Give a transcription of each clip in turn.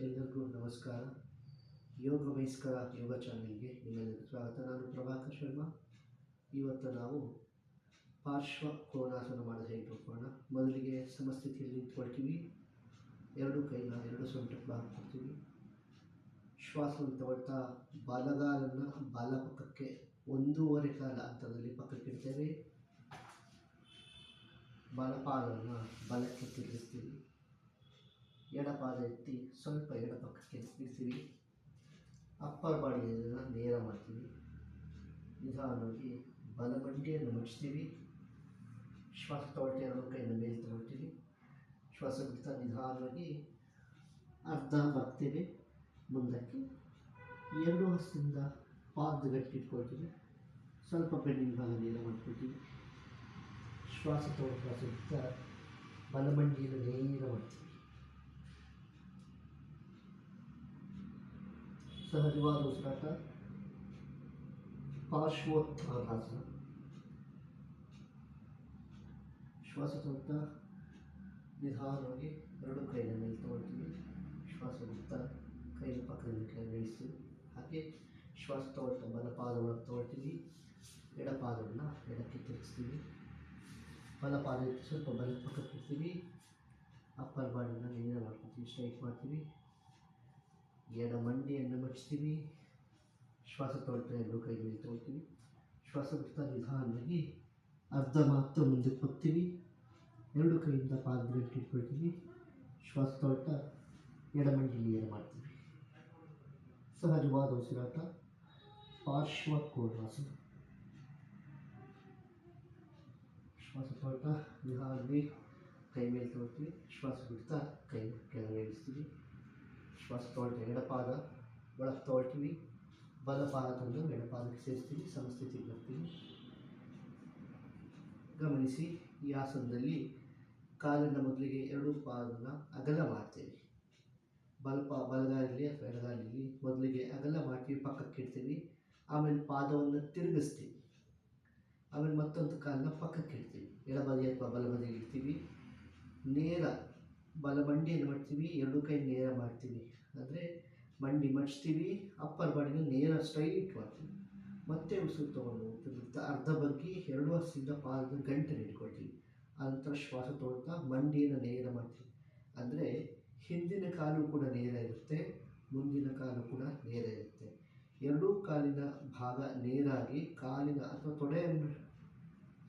ಎಲ್ಲರಿಗೂ ನಮಸ್ಕಾರ. ಯೋಗ ವಯಸ್ಕರ ಯೋಗ ಚಾನೆಲ್ಗೆ ನಿಮ್ಮೆಲ್ಲರಿಗೂ ಸ್ವಾಗತ. ನಾನು ಪ್ರಭಾಕರ್ ಶರ್ಮಾ. ಇವತ್ತು ನಾವು ಪಾರ್ಶ್ವ ಕೋನಾಸನ ಮಾಡೋದು ಹೇಗೆ ಮೊದಲಿಗೆ ಸಮಸ್ಥಿತಿಯಲ್ಲಿ ನಿಂತ್ಕೊಳ್ತೀವಿ. ಎರಡು ಕೈನ ಎರಡು ಸೊಂಟಕ್ಕೆ ಭಾಗ ಕೊಡ್ತೀವಿ. ಶ್ವಾಸವನ್ನು ತಗೊಳ್ತಾ ಬಾಲಗಾಲನ್ನು ಬಾಲ ಪಕ್ಕಕ್ಕೆ ಒಂದೂವರೆ ಕಾಲ ಅಂತರದಲ್ಲಿ ಪಕ್ಕಕ್ಕೆ ಇಡ್ತೇವೆ. ಬಲಪಾದವನ್ನು ಬಲಕ್ಕೆ ತಿರುಗಿಸ್ತೀವಿ. ಎಡಪಾದ ಎತ್ತಿ ಸ್ವಲ್ಪ ಎಡ ಪಕ್ಕಕ್ಕೆ ಇಡ್ತೀವಿ ಅಪ್ಪರ್ ಬಾಡಿಯನ್ನು ನೇರ ಮಾಡ್ತೀವಿ. ನಿಧಾನವಾಗಿ ಬಲಮಂಡಿಯನ್ನು ಮುಚ್ತೀವಿ ಶ್ವಾಸ ತೊಗೊಳ್ತೀವಿ ಎರಡು ಕೈಯಿಂದ ಮೇಲೆ ತಗೊಳ್ತೀವಿ ಶ್ವಾಸ ಬಿಡ್ತಾ ನಿಧಾನವಾಗಿ ಅರ್ಧ ಬರ್ತೀವಿ ಮುಂದಕ್ಕೆ ಎರಡು ಹಸಿಂದ ಪಾದ ಗಟ್ಟಿ ಇಟ್ಕೊಳ್ತೀವಿ ಸ್ವಲ್ಪ ಬೆನ್ನಿನ ಭಾಗ ನೇರ ಮಾಡ್ಕೊಳ್ತೀವಿ ಶ್ವಾಸ ತೊಗೊಳ್ತಾ ಸುತ್ತ ಬಲಮಂಡಿಯನ್ನು ನೇರ ಮಾಡ್ತೀವಿ ಸಹಜವಾದ ಉಸಿರಾಟ ಪಾರ್ಶ್ವೋತ್ಥಾನಾಸನ ಶ್ವಾಸ ತಗೊಳ್ತಾ ನಿಧಾನವಾಗಿ ಎರಡು ಕೈನ ಮೇಲೆ ತಗೊಳ್ತೀವಿ ಶ್ವಾಸ ಬಿಡ್ತಾ ಕೈನ ಪಕ್ಕದಲ್ಲಿ ಕೆಳಗೆ ಇಳಿಸ್ತೀವಿ ಹಾಗೆ ಶ್ವಾಸ ತಗೊಳ್ತಾ ಬಲಪಾದ ಒಳಗೆ ತಗೊಳ್ತೀವಿ ಎಡಪಾದವನ್ನು ಎಡಕ್ಕೆ ತಿರುಗಿಸ್ತೀವಿ ಬಲಪಾದ ಎತ್ತಿ ಸ್ವಲ್ಪ ಬಲ ಪಕ್ಕಕ್ಕೆ ಇಡ್ತೀವಿ ಅಪ್ಪರ್ ಬಾಡಿನ ನೇರ ಮಾಡ್ಕೊತೀವಿ ಸ್ಟ್ರೈಟ್ ಮಾಡ್ತೀವಿ ಎಡ ಮಂಡಿಯನ್ನು ಮಡಿಸ್ತೀವಿ ಶ್ವಾಸ ತೊಳ್ತಾ ಎರಡು ಕೈ ಮೇಲೆ ತೊಳ್ತೀವಿ. ಶ್ವಾಸ ಬಿಡ್ತಾ ನಿಧಾನವಾಗಿ ಅರ್ಧ ಮಾತ್ರ ಮುಂದಕ್ಕೆ ಹೋಗ್ತೀವಿ. ಎರಡು ಕೈಯಿಂದ ಪಾದ ಗಂಟು ಇಟ್ಕೊಳ್ತೀವಿ. ಶ್ವಾಸ ತೊಳ್ತಾ ಎಡಮಂಡಿ ನೀರು ಮಾಡ್ತೀವಿ. ಸಹಜವಾದ ಉಸಿರಾಟ. ಪಾರ್ಶ್ವ ಕೋನಾಸನ ಶ್ವಾಸ ತೊಳ್ತಾ ನಿಧಾನವಾಗಿ ಕೈ ಮೇಲೆ ತೊಳ್ತೀವಿ. ಶ್ವಾಸ ಬಿಡ್ತಾ ಕೈ ಕೆಳಗೆ ಇಳಿಸ್ತೀವಿ. ಶ್ವಾಸ ತಗೊಳ್ತೀವಿ ಎಡಪಾದ ಒಳಗೆ ತಗೊಳ್ತೀವಿ ಬಲಪಾದ ತಂದು ಎಡಪಾದಕ್ಕೆ ಸೇರಿಸ್ತೀವಿ ಸಮಸ್ಥಿತಿಗೆ ಬರ್ತೀವಿ ಗಮನಿಸಿ, ಈ ಆಸನದಲ್ಲಿ ಕಾಲಿನ ಮೊದಲಿಗೆ ಎರಡು ಪಾದನ ಅಗಲ ಮಾಡ್ತೇವೆ. ಬಲಪ, ಬಲಗಾಲಿಲಿ ಅಥವಾ ಎಡಗಾಲಿಲಿ ಮೊದಲಿಗೆ ಅಗಲ ಮಾಡ್ತೀವಿ, ಪಕ್ಕಕ್ಕೆ ಇಡ್ತೀವಿ. ಆಮೇಲೆ ಪಾದವನ್ನು ತಿರುಗಿಸ್ತೀವಿ. ಆಮೇಲೆ ಮತ್ತೊಂದು ಕಾಲನ್ನ ಪಕ್ಕಕ್ಕೆ ಇಡ್ತೀವಿ. ಎಡಬದಿ ಅಥವಾ ಬಲಬದಿಗೆ ಇಡ್ತೀವಿ. ನೇರ ಬಲ ಮಂಡಿಯನ್ನು ಮಾಡ್ತೀವಿ, ಎರಡು ಕೈ ನೇರ ಮಾಡ್ತೀವಿ. ಅಂದರೆ ಮಂಡಿ ಮಡಿಸ್ತೀವಿ, ಅಪ್ಪರ್ ಬಾಡಿನ ನೇರ ಸ್ಟ್ರೈಟ್ ಮಾಡ್ತೀವಿ. ಮತ್ತೆ ಉಸಿರು ತೊಗೊಂಡು ಅರ್ಧ ಬಗ್ಗಿ ಎರಡು ವರ್ಷದಿಂದ ಪಾದದ ಗಂಟೆ ಇಟ್ಕೊಳ್ತೀವಿ ಆನಂತರ ಶ್ವಾಸ ತೊಗೊಳ್ತಾ ಮಂಡಿಯನ್ನು ನೇರ ಮಾಡ್ತೀವಿ. ಅಂದರೆ ಹಿಂದಿನ ಕಾಲು ಕೂಡ ನೇರ ಇರುತ್ತೆ, ಮುಂದಿನ ಕಾಲು ಕೂಡ ನೇರ ಇರುತ್ತೆ. ಎರಡೂ ಕಾಲಿನ ಭಾಗ ನೇರಾಗಿ ಕಾಲಿನ ಅಥವಾ ತೊಡೆಯನ್ನು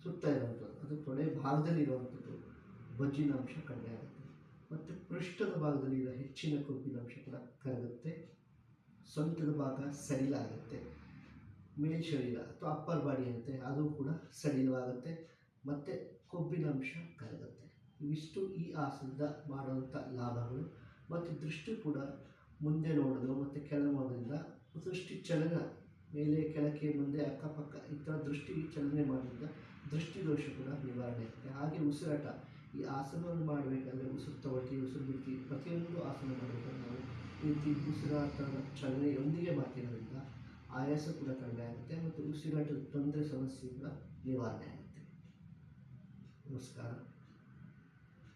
ಸುತ್ತ ಇರುವಂಥದ್ದು ಅದು ತೊಡೆ ಭಾಗದಲ್ಲಿ ಇರುವಂಥದ್ದು ಬೊಜ್ಜಿನ ಅಂಶ ಕಡಿಮೆ ಆಗುತ್ತೆ. ಮತ್ತು ಪೃಷ್ಠದ ಭಾಗದಲ್ಲಿ ಇರೋ ಹೆಚ್ಚಿನ ಕೊಬ್ಬಿನ ಅಂಶ ಕೂಡ ಕರಗುತ್ತೆ. ಸೊಂಟದ ಭಾಗ ಸಡಿಲಾಗುತ್ತೆ. ಮೇಲ್ ಶರೀರ ಅಥವಾ ಅಪ್ಪರ್ ಬಾಡಿ ಅಂತೆ ಅದು ಕೂಡ ಸಡಿಲವಾಗುತ್ತೆ. ಮತ್ತು ಕೊಬ್ಬಿನ ಅಂಶ ಕರಗುತ್ತೆ. ಇವಿಷ್ಟು ಈ ಆಸನದ ಮಾಡುವಂಥ ಲಾಭಗಳು. ಮತ್ತು ದೃಷ್ಟಿ ಕೂಡ ಮುಂದೆ ನೋಡೋದು ಮತ್ತು ಕೆಳಗೆ ಮಾಡೋದ್ರಿಂದ ದೃಷ್ಟಿ ಚಲನ ಮೇಲೆ ಕೆಳಕ್ಕೆ ಮುಂದೆ ಅಕ್ಕಪಕ್ಕ ಈ ಥರ ದೃಷ್ಟಿ ಚಲನೆ ಮಾಡೋದ್ರಿಂದ ದೃಷ್ಟಿ ದೋಷ ಕೂಡ ನಿವಾರಣೆ ಆಗುತ್ತೆ. ಹಾಗೆ ಉಸಿರಾಟ ಈ ಆಸನವನ್ನು ಮಾಡಬೇಕಾದ್ರೆ ಉಸಿರು ತಗೊಳ್ತೀವಿ ಉಸಿರು ಬಿಡ್ತೀವಿ ಪ್ರತಿಯೊಂದು ಆಸನ ಮಾಡಬೇಕಾದ್ರೆ ನಾವು ಈ ರೀತಿ ಉಸಿರಾಟದ ಚಲನೆಯೊಂದಿಗೆ ಮಾಡ್ತಿರೋದ್ರಿಂದ ಆಯಾಸ ಕೂಡ ಕಡಿಮೆ ಆಗುತ್ತೆ ಮತ್ತು ಉಸಿರಾಟದ ತೊಂದರೆ, ಸಮಸ್ಯೆ ಕೂಡ ನಿವಾರಣೆ ಆಗುತ್ತೆ. ನಮಸ್ಕಾರ.